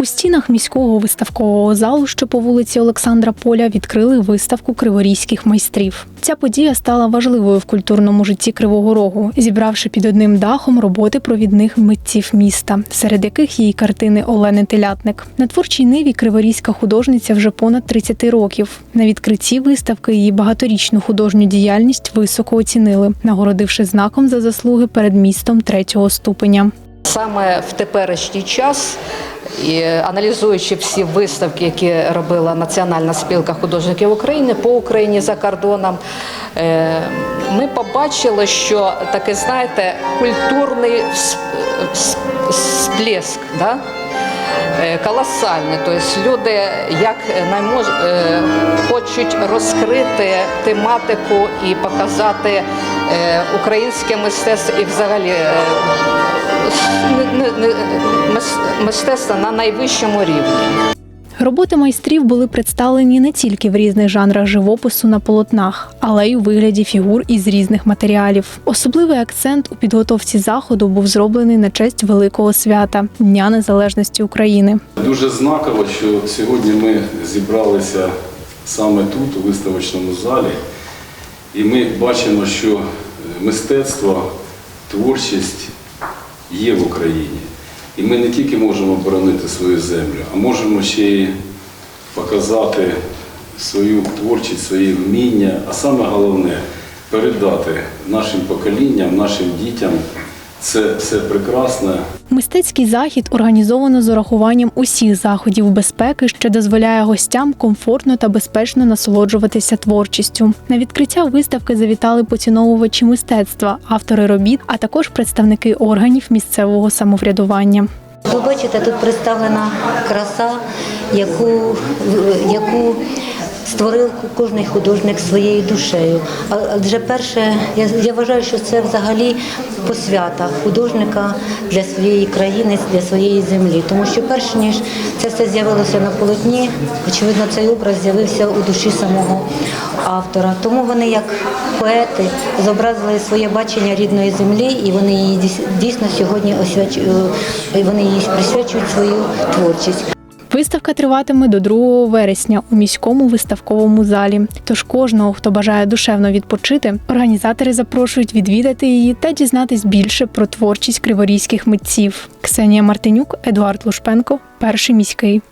У стінах міського виставкового залу, що по вулиці Олександра Поля, відкрили виставку криворізьких майстрів. Ця подія стала важливою в культурному житті Кривого Рогу, зібравши під одним дахом роботи провідних митців міста, серед яких є й картини Олени Телятник. На творчій ниві криворізька художниця вже понад 30 років. На відкритті виставки її багаторічну художню діяльність високо оцінили, нагородивши знаком за заслуги перед містом третього ступеня. Саме в теперішній час, і аналізуючи всі виставки, які робила Національна спілка художників України по Україні за кордоном, е, ми побачили, що такий, знаєте, культурний сплеск. Да? Е, Колосальний, тобто люди як наймож... е, хочуть розкрити тематику і показати українське мистецтво і взагалі е, мистецтво на найвищому рівні. Роботи майстрів були представлені не тільки в різних жанрах живопису на полотнах, але й у вигляді фігур із різних матеріалів. Особливий акцент у підготовці заходу був зроблений на честь великого свята Дня Незалежності України. Дуже знаково, що сьогодні ми зібралися саме тут, у виставочному залі, і ми бачимо, що е, мистецтво, творчість є в Україні. І ми не тільки можемо боронити свою землю, а можемо ще й показати свою творчість, свої вміння, а саме головне передати нашим поколінням, нашим дітям це все прекрасне, Мистецький захід організовано з урахуванням усіх заходів безпеки, що дозволяє гостям комфортно та безпечно насолоджуватися творчістю. На відкриття виставки завітали поціновувачі мистецтва, автори робіт, а також представники органів місцевого самоврядування. Ви бачите, тут представлена краса, яку, яку створив кожний художник своєю душею. Адже перше, я, я вважаю, що це взагалі посвята художника для своєї країни, для своєї землі. Тому що перш ніж це все з'явилося на полотні, очевидно, цей образ з'явився у душі самого автора. Тому вони, як поети, зобразили своє бачення рідної землі, і вони її дійс- дійсно сьогодні освячують, вони їй присвячують свою творчість. Виставка триватиме до 2 вересня у міському виставковому залі. Тож кожного, хто бажає душевно відпочити, організатори запрошують відвідати її та дізнатись більше про творчість криворізьких митців. Ксенія Мартинюк, Едуард Лушпенко, перший міський.